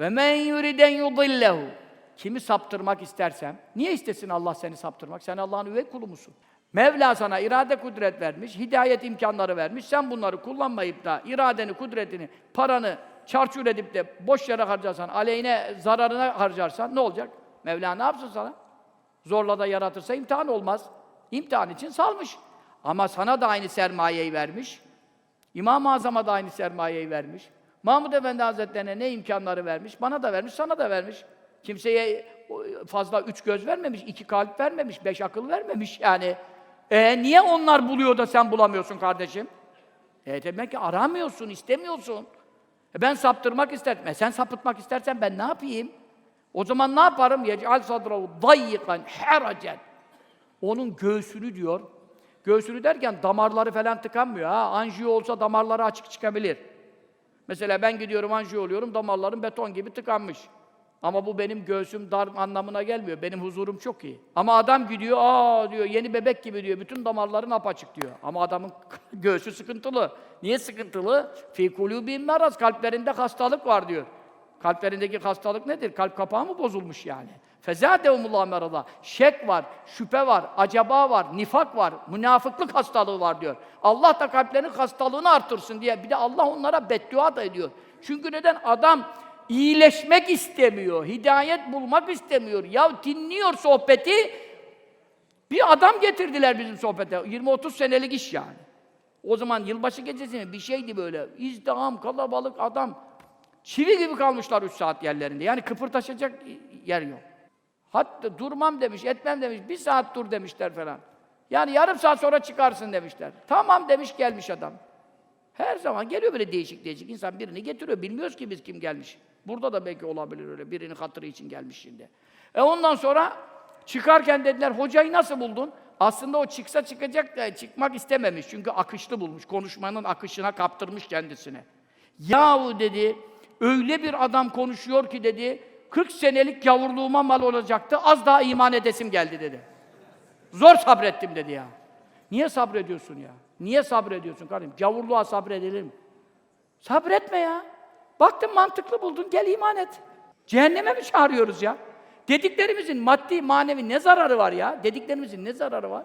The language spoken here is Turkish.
Ve men yuriden yudillehu. Kimi saptırmak istersem, niye istesin Allah seni saptırmak? Sen Allah'ın üvey kulu musun? Mevla sana irade kudret vermiş, hidayet imkanları vermiş. Sen bunları kullanmayıp da iradeni, kudretini, paranı çarçur edip de boş yere harcarsan, aleyhine, zararına harcarsan ne olacak? Mevla ne yapsın sana? Zorla da yaratırsa imtihan olmaz. İmtihan için salmış. Ama sana da aynı sermayeyi vermiş. İmam-ı Azam'a da aynı sermayeyi vermiş. Mahmud Efendi Hazretlerine ne imkanları vermiş? Bana da vermiş, sana da vermiş. Kimseye fazla üç göz vermemiş, iki kalp vermemiş, beş akıl vermemiş yani. E niye onlar buluyor da sen bulamıyorsun kardeşim? E demek ki aramıyorsun, istemiyorsun. E ben saptırmak isterim. E sen sapıtmak istersen ben ne yapayım? O zaman ne yaparım? Yec'al sadrahu dayyikan heracen. Onun göğsünü diyor. Göğsünü derken damarları falan tıkanmıyor ha. Anjiyo olsa damarları açık çıkabilir. Mesela ben gidiyorum anjiyo oluyorum, damarlarım beton gibi tıkanmış. Ama bu benim göğsüm dar anlamına gelmiyor. Benim huzurum çok iyi. Ama adam gidiyor, aa diyor, yeni bebek gibi diyor. Bütün damarların apaçık diyor. Ama adamın göğsü sıkıntılı. Niye sıkıntılı? Fî kulûbîm meraz. Kalplerinde hastalık var diyor. Kalplerindeki hastalık nedir? Kalp kapağı mı bozulmuş yani? Fezâdehumullah merada. Şek var, şüphe var, acaba var, nifak var, münafıklık hastalığı var diyor. Allah da kalplerinin hastalığını artırsın diye. Bir de Allah onlara beddua da ediyor. Çünkü neden? Adam iyileşmek istemiyor, hidayet bulmak istemiyor. Ya dinliyor sohbeti, bir adam getirdiler bizim sohbete. 20-30 senelik iş yani. O zaman yılbaşı gecesi mi? Bir şeydi böyle. İzdiham, kalabalık adam. Çivi gibi kalmışlar üç saat yerlerinde. Yani kıpırtaşacak yer yok. Hatta durmam demiş, etmem demiş. Bir saat dur demişler falan. Yani yarım saat sonra çıkarsın demişler. Tamam demiş gelmiş adam. Her zaman geliyor böyle değişik değişik insan birini getiriyor. Bilmiyoruz ki biz kim gelmiş. Burada da belki olabilir öyle. Birinin hatırı için gelmiş şimdi. E ondan sonra çıkarken dediler hocayı nasıl buldun? Aslında o çıksa çıkacak da çıkmak istememiş. Çünkü akışlı bulmuş. Konuşmanın akışına kaptırmış kendisini. Yahu dedi öyle bir adam konuşuyor ki dedi 40 senelik gavurluğuma mal olacaktı. Az daha iman edesim geldi dedi. Zor sabrettim dedi ya. Niye sabrediyorsun ya? Niye sabrediyorsun kardeşim? Gavurluğa sabredilir mi? Sabretme ya. Baktın mantıklı buldun, gel iman et. Cehenneme mi çağırıyoruz ya? Dediklerimizin maddi, manevi ne zararı var ya? Dediklerimizin ne zararı var?